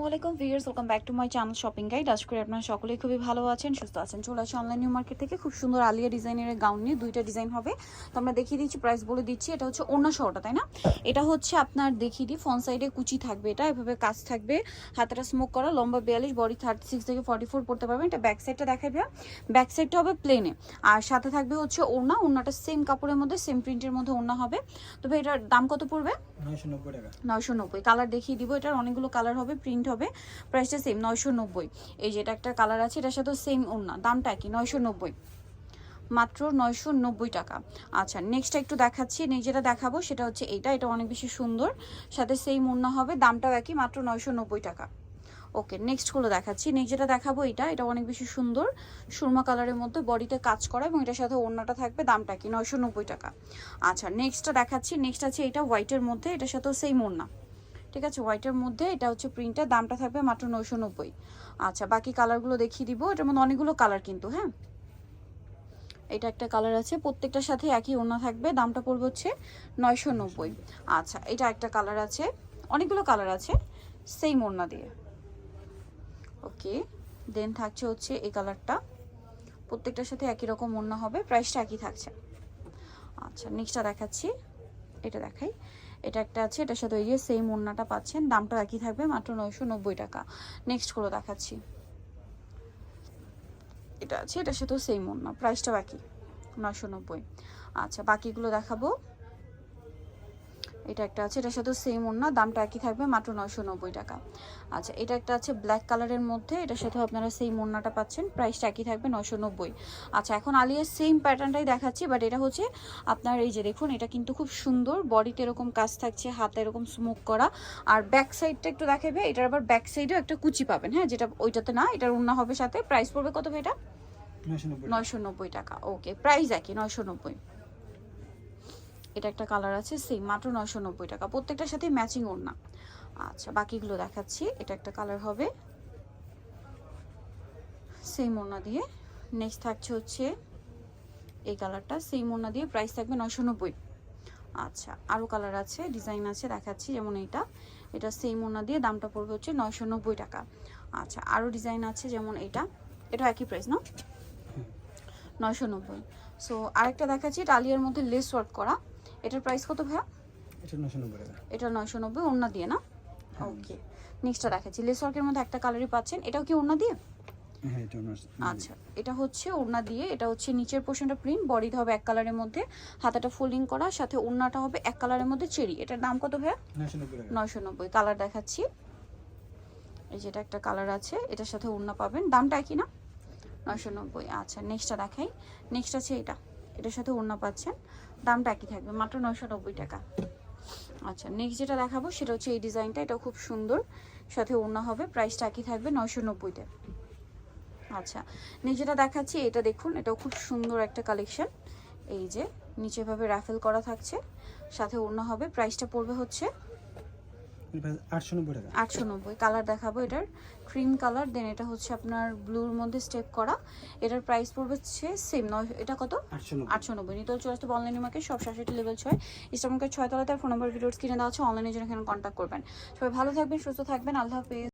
আসসালামু আলাইকুম viewers welcome back to my channel shopping guide আজ করে আপনারা সকলেই খুবই ভালো আছেন সুস্থ আছেন। চলে আসি অনলাইন নিউ মার্কেট থেকে। খুব সুন্দর আলিয়া ডিজাইনের গাউন নিয়ে দুইটা ডিজাইন হবে। তো আমরা দেখিয়ে দিচ্ছি প্রাইস বলে দিচ্ছি। এটা হচ্ছে অন্য শহরটা তাই না? এটা হচ্ছে আপনার দেখিয়ে দিই ফ্রন্ট সাইডে কুচি থাকবে এটা এভাবে কাজ থাকবে। হাতেটা স্মোক করা লম্বা বিয়াল্লিশ বডি থার্টি সিক্স থেকে ফর্টি ফোর পড়তে পারবেন। এটা ব্যাক সাইডটা দেখাবে ব্যাক সাইডটা হবে প্লেনে আর সাথে থাকবে হচ্ছে ওড়না। ওড়নাটা সেম কাপড়ের মধ্যে সেম প্রিন্টের মধ্যে ওড়না হবে। তবে এটার দাম কত পড়বে? নয়শো নব্বই টাকা। নয়শো নব্বই। কালার দেখিয়ে দিব এটার অনেকগুলো কালার হবে। প্রিন্ট হবে প্রাইসটা সেম নয়শো নব্বই। এই যে এটা একটা কালার আছে, এটার সাথে সেম ওড়না, দামটা কি নয়শো নব্বই। মাত্র নয়শো নব্বই টাকা। আচ্ছা নেক্সটটা একটু দেখাচ্ছি যেটা দেখাবো সেটা হচ্ছে এইটা, এটা অনেক বেশি সুন্দর। সাথে সেম ওড়না হবে, দামটাও একই, মাত্র নয়শো নব্বই টাকা। ওকে নেক্সটগুলো দেখাচ্ছি নেক্সট যেটা দেখাবো এটা এটা অনেক বেশি সুন্দর। সুরমা কালারের মধ্যে বডিতে কাজ করা এবং এটার সাথে ওড়নাটা থাকবে, দামটা কি নয়শো নব্বই টাকা। আচ্ছা নেক্সটটা দেখাচ্ছি নেক্সট আছে এটা হোয়াইটের মধ্যে, এটার সাথেও সেম ওড়না। ঠিক আছে হোয়াইটের মধ্যে এটা হচ্ছে প্রিন্টের দামটা থাকবে মাত্র নয়শো নব্বই। আচ্ছা বাকি কালারগুলো দেখিয়ে দিব, এটার মধ্যে অনেকগুলো কালার কিন্তু হ্যাঁ? এটা একটা কালার আছে, প্রত্যেকটার সাথে একই ওড়না থাকবে, দামটা পড়বে হচ্ছে নয়শো নব্বই। আচ্ছা এটা একটা কালার আছে, অনেকগুলো কালার আছে সেম ওড়না দিয়ে। ওকে দেন থাকছে হচ্ছে এই কালারটা প্রত্যেকটার সাথে একই রকম ওড়না হবে প্রাইসটা একই থাকছে। আচ্ছা নেক্সটটা দেখাচ্ছি, এটা দেখাই। এটা একটা আছে, এটার সাথে ওই যে সেম ওড়নাটা পাচ্ছেন, দামটা একই থাকবে, মাত্র নয়শো নব্বই টাকা। নেক্সট করে দেখাচ্ছি। এটা আছে, এটার সাথেও সেম ওড়না প্রাইসটা বাকি নয়শো নব্বই। আচ্ছা বাকিগুলো দেখাবো। এটা একটা আছে এটার সাথে সেম ওড়না দামটা একই থাকবে মাত্র নয়শো নব্বই টাকা। আচ্ছা এটা একটা আছে ব্ল্যাক কালারের মধ্যে এটার সাথে আপনারা সেম ওড়নাটা পাচ্ছেন প্রাইসটা একই থাকবে নয়শো নব্বই। আচ্ছা এখন আলিয়ার সেম প্যাটার্নটাই দেখাচ্ছি বাট এটা হচ্ছে আপনার এই যে দেখুন এটা কিন্তু খুব সুন্দর বডিতে এরকম কাজ থাকছে হাতে এরকম স্মোক করা। আর ব্যাক সাইডটা একটু দেখাবে এটার আবার ব্যাক সাইডেও একটা কুচি পাবেন হ্যাঁ যেটা ওইটাতে না এটার ওড়না হবে সাথে প্রাইস পড়বে কত এটা? নয়শো নব্বই টাকা। নয়শো নব্বই টাকা ওকে প্রাইস একই নয়শো নব্বই। এটা একটা কালার আছে সেম মাত্র নয়শো নব্বই টাকা। প্রত্যেকটার সাথে ম্যাচিং ওড়না। আচ্ছা বাকিগুলো দেখাচ্ছি এটা একটা কালার হবে। সেম ওড়না দিয়ে। নেক্সট থাকছে হচ্ছে এই কালারটা সেম ওড়না দিয়ে প্রাইস থাকবে নয়শো নব্বই। আচ্ছা আরও কালার আছে ডিজাইন আছে দেখাচ্ছি যেমন এইটা। এটা সেম ওড়না দিয়ে দামটা পড়বে হচ্ছে নয়শো নব্বই টাকা। আচ্ছা আরও ডিজাইন আছে যেমন এটা এটা একই প্রাইস না নয়শো নব্বই। সো আরেকটা দেখাচ্ছি এটা আলিয়ার মধ্যে লেস ওয়ার্ক করা। এটার প্রাইস কত ভাইয়া? এটা নয়শো নব্বই টাকা। এটা নয়শো নব্বই ওড়না দিয়ে না? ওকে নেক্সটটা দেখাচ্ছি। লেস ওয়ার্কের মধ্যে একটা কালারই পাচ্ছেন। এটাও কি দিয়ে? হ্যাঁ এটা নয়শো আচ্ছা এটা হচ্ছে ওড়না দিয়ে এটা হচ্ছে নিচের পোর্শনটা প্রিন্ট বডিতে হবে এক কালারের মধ্যে হাতাটা ফোল্ডিং করা সাথে ওড়নাটা হবে এক কালারের মধ্যে চেরি এটার দাম কত ভাইয়া? নয়শো নব্বই কালার দেখাচ্ছি। এই যেটা একটা কালার আছে এটার সাথে ওড়না পাবেন। দামটা একই না? নয়শো নব্বই আচ্ছা নেক্সটটা দেখাই। নেক্সট আছে এটা। এটার সাথে ওড়না পাচ্ছেন। দামটা একই থাকবে, মাত্র নয়শো নব্বই টাকা। আচ্ছা নেক্সট যেটা দেখাবো সেটা হচ্ছে এই ডিজাইনটা, এটাও খুব সুন্দর। সাথে ওড়না হবে প্রাইসটা একই থাকবে নয়শো নব্বইতে আচ্ছা নেক্সট যেটা দেখাচ্ছি, এটা দেখুন, এটাও খুব সুন্দর একটা কালেকশন এই যে, নিচে ভাবে র্যাফেল করা থাকছে। সাথে ওড়না হবে প্রাইসটা পড়বে হচ্ছে আটশো নব্বই টাকা। আটশো নব্বই কালার দেখাবো এটার। ক্রিম কালার দেন এটা হচ্ছে আপনার ব্লুর মধ্যে স্টেপ করা। এটার প্রাইস পড়বে হচ্ছে সেম নয় এটা কত? আটশো নব্বই। আটশো নব্বই নিতল চলে অনলাইন মার্কেট সব সাতষট্টি লেভেল ছয়। ইস্টামকে ছয় তার ফোন নাম্বার ভিডিওস কিনে দেওয়া আছে অনলাইনে জন্য এখানে কন্ট্যাক্ট করবেন। সবাই ভালো থাকবেন সুস্থ থাকবেন আল্লাহ হাফেজ।